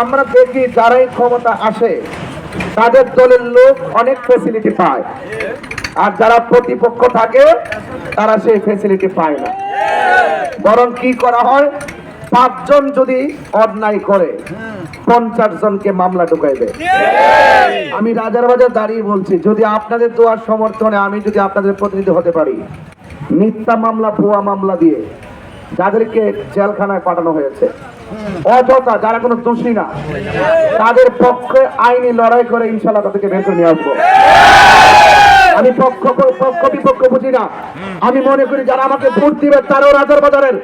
আমরা দেখি যারাই ক্ষমতা আসে, তাদের দলের লোক অনেক ফেসিলিটি পায়। আর যারা প্রতিপক্ষ থাকে, তারা সেই ফেসিলিটি পায় না। বরং কি করা হয়? পাঁচজন যদি অন্যায় করে, পঞ্চাশ জনকে মামলা ঢুকাইবে আমি রাজার বাজার দাঁড়িয়ে বলছি, যদি আপনাদের দোয়ার সমর্থনে আমি যদি আপনাদের প্রতিনিধি হতে পারি, মিথ্যা মামলা, ভুয়া মামলা দিয়ে যাদেরকে জেলখানায় পাঠানো হয়েছে অযথা যারা কোনো দোষী না, তাদের পক্ষে আইনি লড়াই করে ইনশাল্লাহ তাদেরকে বের করে নিয়ে আসব। আমি পক্ষ পক্ষ বিপক্ষ বুঝি না। আমি মনে করি যারা আমাকে ভোট দিবে তারাও রাজার বাজারের।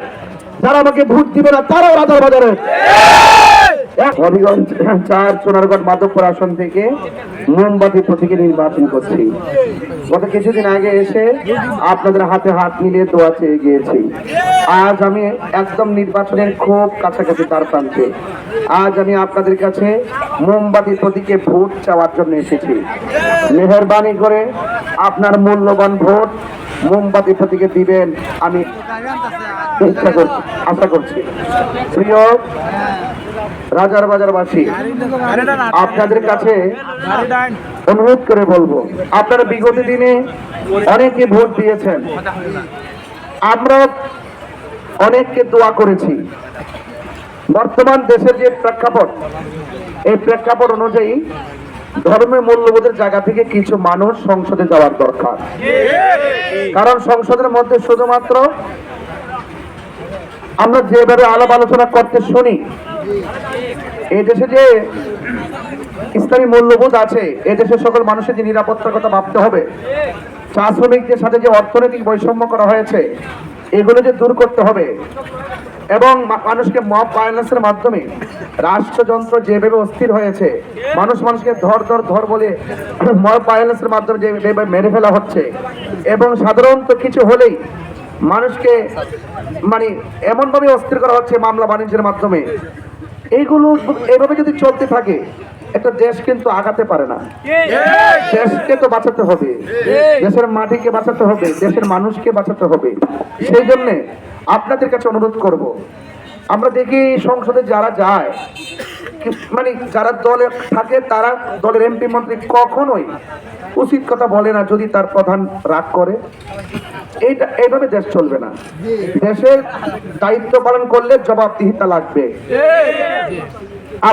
যারা আমাকে ভোট দিবে না, তারাও রাজার বাজারের। হবিগঞ্জ চার সোনারগঞ্জ মাধবপুর আসন থেকে মোমবাতি প্রতীকে নির্বাচন করছি। গত কিছুদিন আগে এসে আপনাদের হাতে হাত মিলিয়ে দোয়া চেয়ে গিয়েছি। আজ আমি একদম নির্বাচনের খুব কাছাকাছি তার প্রান্তে। আজ আমি আপনাদের কাছে মোমবাতি প্রতীকে ভোট চাওয়ার জন্য এসেছি। মেহরবানি করে আপনার মূল্যবান ভোট মোমবাতি প্রতীকে দিবেন আমি ইচ্ছা করছি, আশা করছি। প্রিয় রাজার বাজারবাসী, আপনাদের কাছে অনুরোধ করে বলব, আপনারা বিগত দিনে অনেকে ভোট দিয়েছেন। আমরা অনেককে দোয়া করেছি। বর্তমান দেশের যে প্রেক্ষাপট, এই প্রেক্ষাপট অনুযায়ী ধর্মের মূল্যবোধের জায়গা থেকে কিছু মানুষ সংসদে যাওয়ার দরকার। কারণ সংসদের মধ্যে শুধুমাত্র আমরা যেভাবে আলাপ আলোচনা করতে শুনি এই দেশে যে ইসলামী মূল্যবোধ আছে এই দেশের সকল মানুষের যে নিরাপত্তার কথা ভাবতে হবে চা শ্রমিকদের সাথে যে অর্থনৈতিক বৈষম্য করা হয়েছে, এগুলো যে দূর করতে হবে, এবং মানুষকে মব ভায়োলেন্সের মাধ্যমে রাষ্ট্রযন্ত্র যেভাবে অস্থির হয়েছে, মানুষ মানুষকে ধর ধর ধর বলে মব ভায়োলেন্সের মাধ্যমে যেভাবে মেরে ফেলা হচ্ছে, এবং সাধারণত কিছু হলেই মানুষকে মানে এমনভাবে অস্থির করা হচ্ছে মামলা বাণিজ্যের মাধ্যমে এইগুলো এভাবে যদি চলতে থাকে, একটা দেশ কিন্তু আগাতে পারে না। দেশকে তো বাঁচাতে হবে। দেশের মাটিকে বাঁচাতে হবে, দেশের মানুষকে বাঁচাতে হবে। সেই জন্যে আপনাদের কাছে অনুরোধ করব। আমরা দেখি সংসদে যারা যায় মানে যারা দলে থাকে, তারা দলের এমপি মন্ত্রী কখনোই উচিত কথা বলে না যদি তার প্রধান রাগ করে। এইটা, এইভাবে দেশ চলবে না। দেশের দায়িত্ব পালন করলে জবাবদিহিতা লাগবে।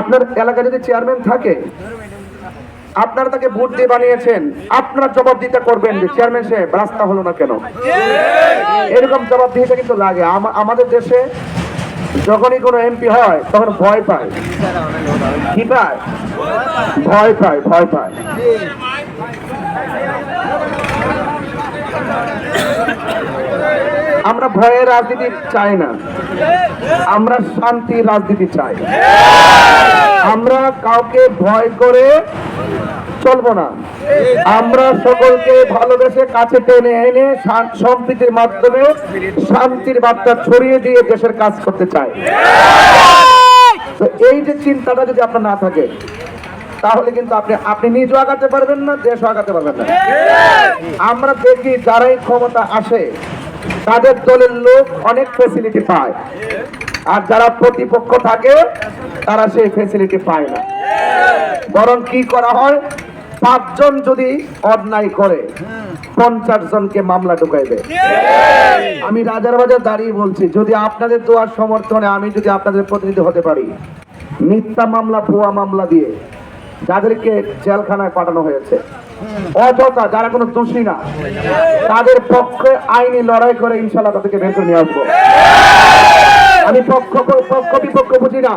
আপনার এলাকায় যদি চেয়ারম্যান থাকে, আপনারা তাকে ভোট দিয়ে বানিয়েছেন, আপনারা জবাবদিহিতা করবেন যে চেয়ারম্যান সাহেব, রাস্তা হলো না কেন? এরকম জবাবদিহিতা কিন্তু লাগে। আমাদের দেশে যখনই কোনো এমপি হয়, তখন ভয় পায়। কি পায়? ভয় পায় ভয় পায়। আমরা ভয়ের রাজনীতি চাই না। আমরা শান্তির রাজনীতি চাই। আমরা কাউকে ভয় করে চলবো না। আমরা সকলকে ভালোবেসে কাছে টেনে এনে সম্প্রীতির মাধ্যমে শান্তির বার্তা ছড়িয়ে দিয়ে দেশের কাজ করতে চাই। তো এই যে চিন্তাটা যদি আপনার না থাকে, তাহলে কিন্তু আপনি আপনি নিজেও আগাতে পারবেন না, দেশও আগাতে পারবেন না। আমরা দেখি যারাই ক্ষমতা আসে, তাদের দলের লোক অনেক ফেসিলিটি পায়। আর যারা প্রতিপক্ষ থাকে, তারা সেই ফেসিলিটি পায় না। বরং কি করা হয়? পাঁচজন যদি অন্যায় করে, পঞ্চাশ জনকে মামলা ঢুকাইবে আমি রাজার বাজার দাঁড়িয়ে বলছি, যদি আপনাদের দোয়ার সমর্থনে আমি যদি আপনাদের প্রতিনিধি হতে পারি, মিথ্যা মামলা, ভুয়া মামলা দিয়ে যাদেরকে জেলখানায় পাঠানো হয়েছে, অযথা যারা কোনো দোষী না, তাদের পক্ষে আইনি লড়াই করে ইনশাল্লাহ তাদেরকে বের নিয়ে আসব। আমি পক্ষ পক্ষ বিপক্ষ বুঝি না।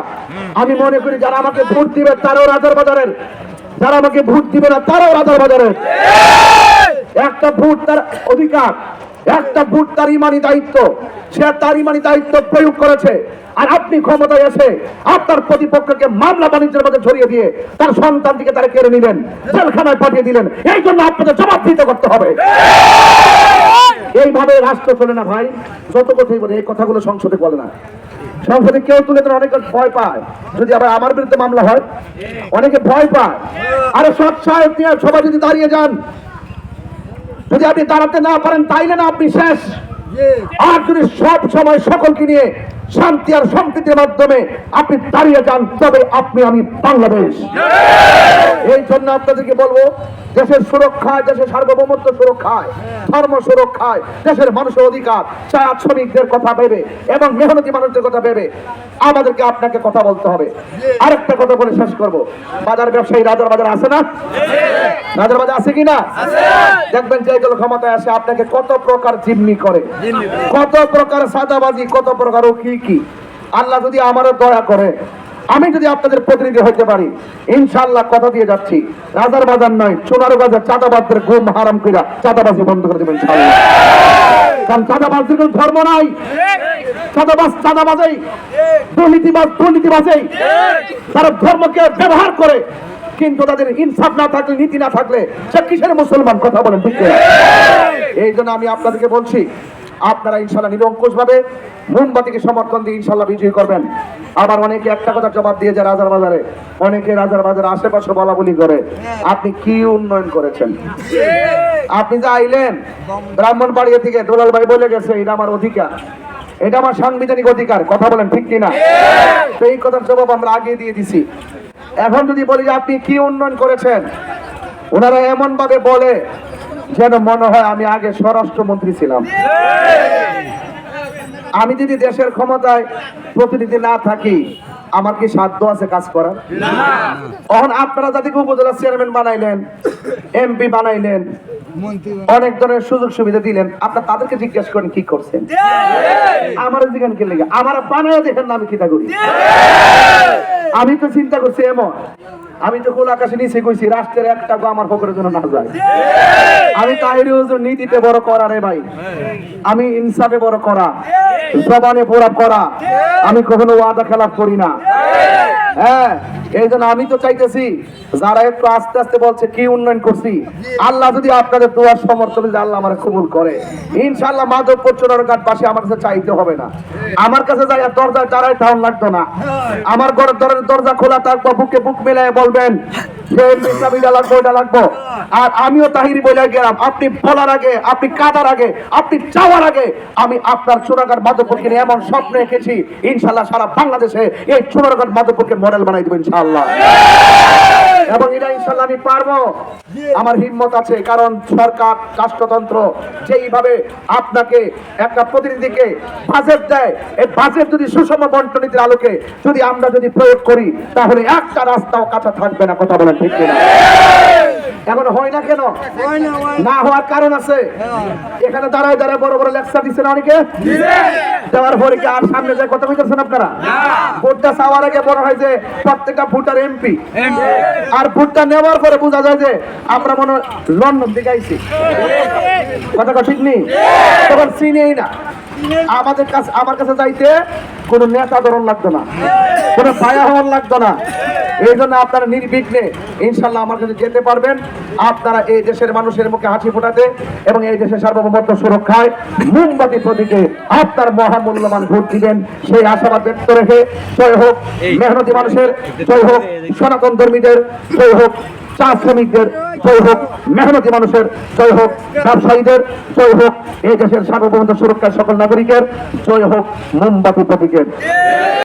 আমি মনে করি যারা আমাকে ভোট দিবে, তারাও রাজার বাজারের যারা আমাকে ভোট দিবে না, তারাও রাজার বাজারে। একটা ভোট তার অধিকার, একটা ভোট তার ইমানি দায়িত্ব। সে তার ইমানি দায়িত্ব প্রয়োগ করেছে। আর আপনি ক্ষমতায় এসে আপনার প্রতিপক্ষকে মামলা বাণিজ্যের মধ্যে ছড়িয়ে দিয়ে তার সন্তান দিকে তারা কেড়ে নিলেন, জেলখানায় পাঠিয়ে দিলেন। এই জন্য আপনাকে জবাব দিতে করতে হবে। এইভাবে রাষ্ট্র চলে না ভাই। যত কথাই বলে, এই কথাগুলো সংসদে বলে না। সংসদে কেউ তুলে ধরে অনেকে ভয় পায়। যদি আবার আমার বিরুদ্ধে মামলা হয়, অনেকে ভয় পায়। আরে সব সাহেব নিয়ে সবাই যদি দাঁড়িয়ে যান, যদি আপনি দাঁড়াতে না পারেন, তাইলে না আপনি শেষ। আর যদি সব সময় সকলকে নিয়ে শান্তি আর সম্প্রীতির মাধ্যমে আপনি দাঁড়িয়ে যান তবে আপনি আমি বাংলাদেশ। এই জন্য আপনাদেরকে বলব দেশের সুরক্ষায় দেশের সার্বভৌমত্ব সুরক্ষায় ধর্ম সুরক্ষায় দেশের মানুষের অধিকার চা শ্রমিকদের কথা ভেবে এবং মেহনতি মানুষদের কথা ভেবে আমাদেরকে আপনাকে কথা বলতে হবে। আরেকটা কথা বলে শেষ করব। বাজার ব্যবসায়ী রাজার বাজার আছে না? রাজার বাজার আছে কি না? দেখবেন যে দল ক্ষমতায় আসে আপনাকে কত প্রকার জিম্মি করে। কত প্রকার সাদাবাজি কত প্রকার ও কি? আল্লাহ যদি আমারও দয়া করে, আমি যদি আপনাদের প্রতিনিধি হইতে পারি, ইনশাআল্লাহ কথা দিয়ে যাচ্ছি। রাজার বাজার নয়, সোনার বাজার, চাঁদাবাজদের ঘুম হারাম কইরা চাঁদাবাজি বন্ধ করে দেবেন কারণ চাঁদাবাজদের কোনো ধর্ম নাই। চাঁদাবাজ, চাঁদাবাজেই, দুর্নীতিবাজ, দুর্নীতিবাজেই। তারা ধর্মকে ব্যবহার করে, কিন্তু তাদের ইনসাফ না থাকলে, নীতি না থাকলে, সে কিসের মুসলমান? কথা বলেন ঠিক এই জন্য আমি আপনাদেরকে বলছি আপনারা ইনশাল্লাহ নিরঙ্কুশ ভাবে মোমবাতিকে সমর্থন দিয়ে ইনশাল্লাহ বিজয়ী করবেন। আবার অনেকে একটা কথা জবাব দিয়ে যায় রাজার বাজারে। অনেকে রাজার বাজারে আশেপাশে বলা বলি করে। আপনি কি উন্নয়ন করেছেন? আপনি যা আইলেন ব্রাহ্মণবাড়িয়া থেকে দোলাল ভাই বলে গেছে, এটা আমার অধিকার। এটা আমার সাংবিধানিক অধিকার, কথা বলেন ঠিক কিনা? সেই কথার জবাব আমরা আগে দিয়ে দিছি। এখন যদি বলি যে আপনি কি উন্নয়ন করেছেন, ওনারা এমন ভাবে বলে যেন মনে হয় আমি আগে স্বরাষ্ট্রমন্ত্রী ছিলাম। আমি যদি দেশের ক্ষমতায় প্রতিনিধি না থাকি, আমার কি সাধ্য আছে কাজ করার? তখন আপনারা যাদেরকে উপজেলা চেয়ারম্যান বানাইলেন, এমপি বানাইলেন, অনেক ধরনের সুযোগ সুবিধা দিলেন, আপনার তাদেরকে জিজ্ঞেস করেন কি করছেন? আমার জিজ্ঞান কি লেগে? আমার বানায় দেখেন না আমি কিতা করি? আমি তো চিন্তা করছি এমন। আমি তো কোল আকাশে নিচে কইছি, রাষ্ট্রের একটা গো আমার পকেটের জন্য না যায়। আমি তাহিরি নীতিতে বড় করা রে ভাই। আমি ইনসাফে বড় করা, জবানে বড় করা। আমি কখনো ওয়াদা খেলাপ করি না। হ্যাঁ এই জন্য আমি তো চাইতেছি, যারা একটু আস্তে আস্তে বলছে, কি উন্নয়ন করছি? আল্লাহ যদি আপনাদের দোয়ার সমর্থন আল্লাহ আমার কবুল করে। ইনশাআল্লাহ মাধবপুর পাশে আমার কাছে চাইতে হবে না। আমার কাছে যাই দরজা তাও লাগতো না। আমার ঘরের দরজা দরজা খোলা বুকে বুক মিলাই বলবেন আর আমিও তাহিরি বলে গেলাম, আপনি বলার আগে, আপনি কাদার আগে, আপনি চাওয়ার আগে, আমি আপনার চোরাঘাট মাধবপুরকে এমন স্বপ্ন রেখেছি ইনশাল্লাহ সারা বাংলাদেশে এই চোরাঘাট মাধবপুরকে মডেল বানাই দেবো ইনশাআল্লাহ। এবং এটা ইনশাল্লাহ আমি পারব। আমার হিম্মত আছে কারণ সরকার রাষ্ট্রতন্ত্র যেইভাবে আপনাকে একটা প্রতিনিধিকে বাজেট দেয় এই বাজেট যদি সুষম বন্টনীতির আলোকে যদি আমরা যদি প্রয়োগ করি তাহলে একটা রাস্তাও কাঁচা থাকবে না কথা বলেন ঠিক কিনা? এখন হয় না কেন? না হওয়ার কারণ আছে। এখানে দাঁড়ায় দাঁড়ায় বড় বড় লেকচার দিচ্ছে না অনেকে? দেওয়ার পরে কি আর সামনে যে কথা বলতেছেন আপনারা? ভোটটা চাওয়ার আগে বড় হয় যে প্রত্যেকটা ভোটার এমপি আর ভোটটা নেওয়ার পরে বোঝা যায় যে আমরা মনে হয় লন্ডন দিকে আইছি। কথাটা ঠিক নেই? তখন চিনেই না। আমাদের কাছে আমার কাছে যাইতে কোনো নেতা ধরন লাগতো না। কোনো ছায়া হওয়ার লাগতো না। এই জন্য আপনারা নির্বিঘ্নে ইনশাল্লাহ আমার কাছে যেতে পারবেন। আপনারা এই দেশের মানুষের মুখে হাসি ফোটাতে এবং এই দেশের সার্বভৌমত্ব সুরক্ষায় মোমবাতি প্রতীকে আপনার মহামূল্যবান ভোট দিবেন। সেই আশাবাদ ব্যক্ত রেখে জয় হোক মেহনতি মানুষের, জয় হোক সনাতন ধর্মীদের, জয় হোক চা শ্রমিকদের, জয় হোক মেহনতি মানুষের, জয় হোক ব্যবসায়ীদের, জয় হোক এই দেশের সার্বভৌমত্ব সুরক্ষার সকল নাগরিকের, জয় হোক মোমবাতি প্রতীকের